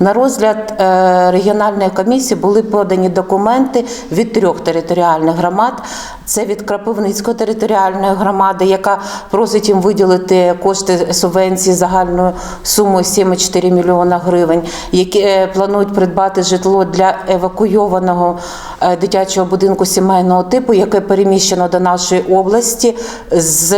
На розгляд е, регіональної комісії були подані документи від трьох територіальних громад. Це від Крапивницької територіальної громади, яка просить їм виділити кошти субвенції загальною сумою 7,4 мільйона гривень, які е, планують придбати житло для евакуйованого е, дитячого будинку сімейного типу, яке переміщено до нашої області з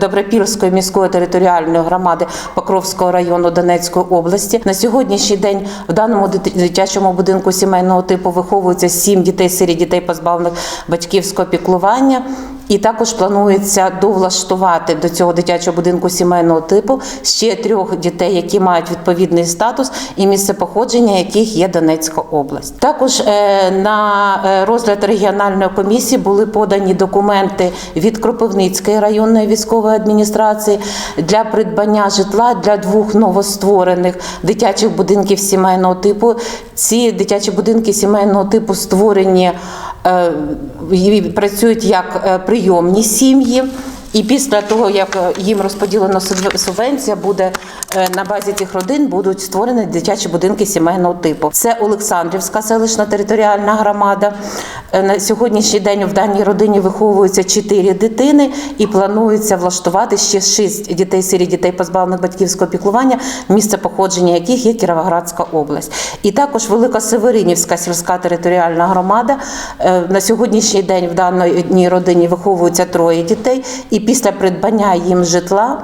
Добропільської міської територіальної громади Покровського району Донецької області. На сьогоднішній день в даному дит- дитячому будинку сімейного типу виховуються сім дітей, сирі дітей, позбавлених батьківського піклування. І також планується довлаштувати до цього дитячого будинку сімейного типу ще трьох дітей, які мають відповідний статус і місце походження яких є Донецька область. Також е, на е, розгляд регіональної комісії були подані документи від Кропивницької районної військової адміністрації для придбання житла для двох новостворених дитячих будинків сімейного типу. Ці дитячі будинки сімейного типу створені працюють як е, прийомні сім'ї. І після того, як е, їм розподілено субве- субвенція, буде е, на базі цих родин будуть створені дитячі будинки сімейного типу. Це Олександрівська селищна територіальна громада. Е, На сьогоднішній день в даній родині виховуються чотири дитини і планується влаштувати ще шість дітей, сирі дітей позбавлених батьківського піклування, місце походження яких є Кіровоградська область. І також Велика Северинівська сільська територіальна громада. Е, На сьогоднішній день в даній родині виховується троє дітей, і після придбання їм житла.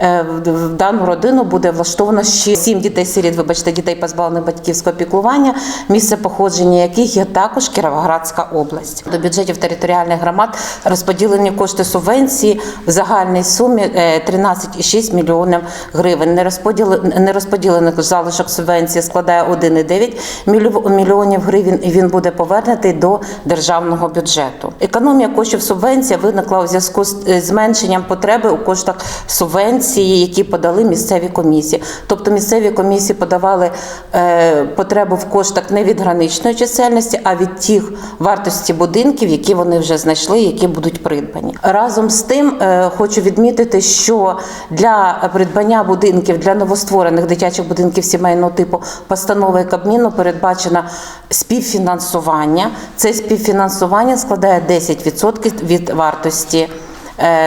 Е, в- дану родину буде влаштовано ще сім дітей сиріт, вибачте, дітей позбавлених батьківського піклування, місце походження яких є також Кіровоградська область. До бюджетів територіальних громад розподілені кошти субвенції в загальній сумі е, 13,6 мільйонів гривень. Нерозподіл- Нерозподілених залишок субвенції складає 1,9 мільйо- мільйонів гривень, і він буде повернутий до державного бюджету. Економія коштів субвенції виникла у зв'язку з е, зменшенням потреби у коштах субвенції, які подали місцеві комісії. Тобто місцеві комісії подавали е, потребу в коштах не від граничної чисельності, а від тих вартості будинків, які вони вже знайшли, які будуть придбані. Разом з тим е, хочу відмітити, що для придбання будинків для новостворених дитячих будинків сімейного типу постановою Кабміну передбачено співфінансування. Це співфінансування складає 10% від вартості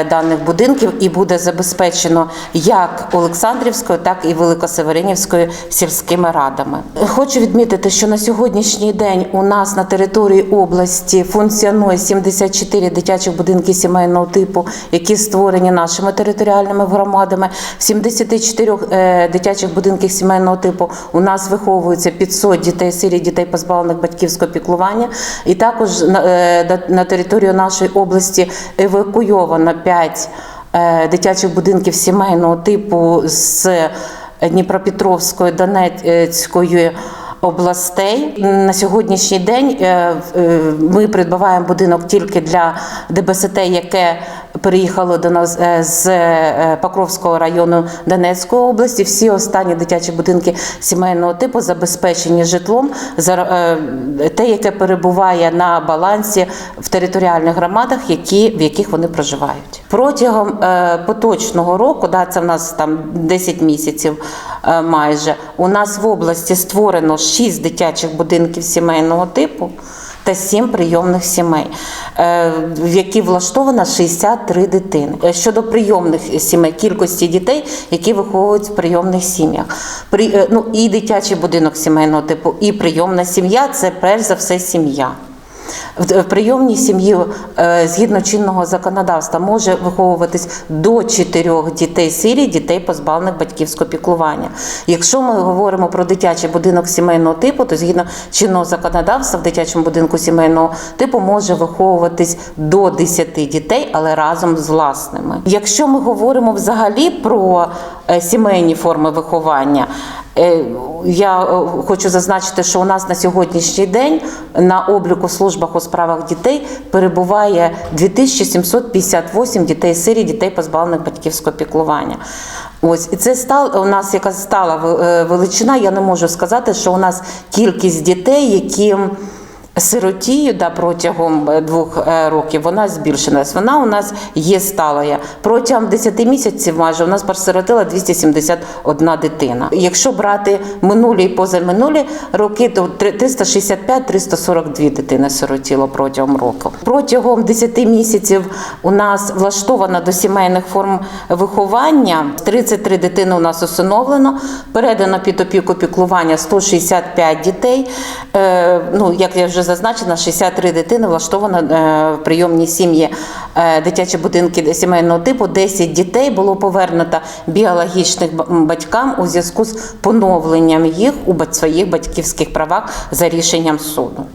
даних будинків і буде забезпечено як Олександрівською, так і Великосеверинівською сільськими радами. Хочу відмітити, що на сьогоднішній день у нас на території області функціонує 74 дитячих будинки сімейного типу, які створені нашими територіальними громадами. В 74 е, дитячих будинках сімейного типу у нас виховується 500 дітей, сирі дітей позбавлених батьківського піклування. І також е, на- на територію нашої області евакуйовано 5 е, дитячих будинків сімейного типу з Дніпропетровської, Донецької областей. На сьогоднішній день е, е, ми придбаваємо будинок тільки для ДБСТ, яке переїхало до нас е, з е, Покровського району Донецької області. Всі останні дитячі будинки сімейного типу забезпечені житлом, е, те, яке перебуває на балансі в територіальних громадах, які, в яких вони проживають. Протягом поточного року, да, це в нас там 10 місяців майже, у нас в області створено 6 дитячих будинків сімейного типу та 7 прийомних сімей, е, в які влаштовано 63 дитини. Е, Щодо прийомних сімей, кількості дітей, які виховують в прийомних сім'ях. При, е, ну, і дитячий будинок сімейного типу, і прийомна сім'я це перш за все сім'я. В прийомній сім'ї е, згідно чинного законодавства може виховуватись до чотирьох дітей сирі, дітей позбавлених батьківського піклування. Якщо ми говоримо про дитячий будинок сімейного типу, то згідно чинного законодавства в дитячому будинку сімейного типу може виховуватись до 10 дітей, але разом з власними. Якщо ми говоримо взагалі про е, сімейні форми виховання, Я е, хочу зазначити, що у нас на сьогоднішній день на обліку службах у справах дітей перебуває 2758 дітей сирі, дітей позбавлених батьківського піклування. Ось і це стал у нас яка стала е, величина. Я не можу сказати, що у нас кількість дітей, які Сиротію да, протягом е, двох е, років вона збільшилась. Вона у нас є сталою. Протягом 10 місяців майже у нас посиротила 271 дитина. Якщо брати минулі і позаминулі роки, то 365-342 дитини сиротіло протягом року. Протягом 10 місяців у нас влаштовано до сімейних форм виховання. 33 дитини у нас усиновлено, передано під опіку піклування 165 дітей. Е, ну, як я вже зазначила, 63 дитини влаштовано е, в прийомні сім'ї е, дитячі будинки сімейного типу. 10 дітей було повернуто біологічних батькам у зв'язку з поновленням їх у своїх батьківських правах за рішенням суду.